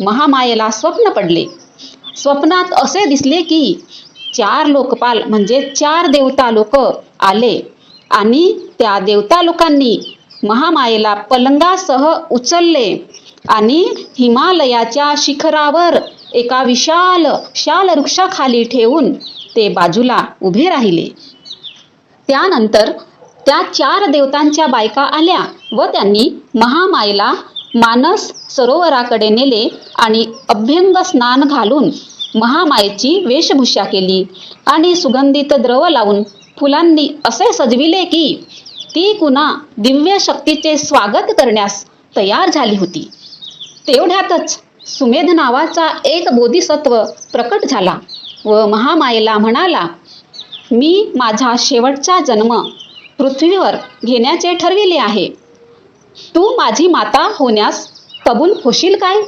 महामायेला स्वप्न पडले. स्वप्नात असे दिसले की चार लोकपाल म्हणजे चार देवता लोक आले आणि त्या देवता लोकांनी महामायेला पलंगासह उचलले आणि हिमालयाच्या शिखरावर एका विशाल शाल वृक्षाखाली ठेवून ते बाजूला उभे राहिले. त्यानंतर त्या चार देवतांच्या बायका आल्या व त्यांनी महामायेला मानस सरोवराकडे नेले आणि अभ्यंग स्नान घालून महामायेची वेशभूषा केली आणि सुगंधित द्रव लावून फुलांनी असे सजविले की ती कुणा दिव्य शक्तीचे स्वागत करण्यास तयार झाली होती. तेवढ्यातच सुमेध नावाचा एक बोधिसत्व प्रकट झाला व महामायेला म्हणाला मी माझा शेवटचा जन्म पृथ्वीवर घेण्याचे ठरविले आहे. तू माझी माता होण्यास कबूल होशील काय?